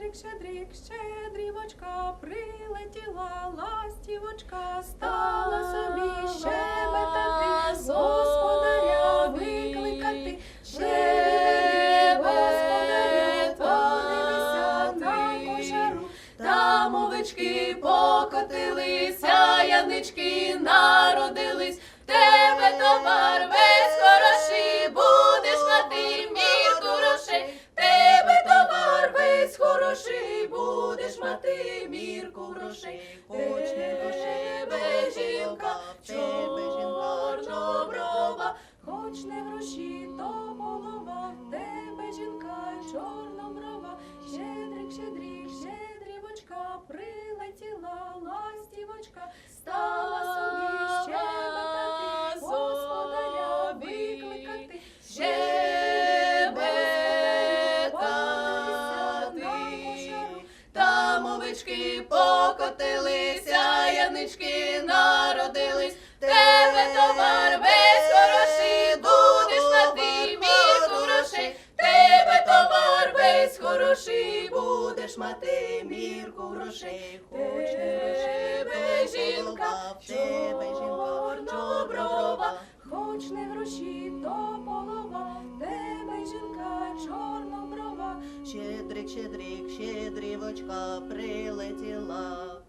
Щедрик, щедрик, щедрівочка, прилетіла ластівочка, стала собі щебетати, господаря викликати. Щебетати, подивися на кошару, там овечки покотилися, хороший, будеш мати мірку грошей, хоч не грошей, тебе жінка, чорноброва, хоч не гроші, то голова, в тебе жінка, чорноброва, щедрик, щедрик, щедрівочка, прилетіла Овечки покотилися, янички народились, тебе товар весь хороший, будеш мати мірку хороший, тебе товар весь хороший, будеш мати мірку грошей, Щедрик, щедрик, щедрівочка прилетіла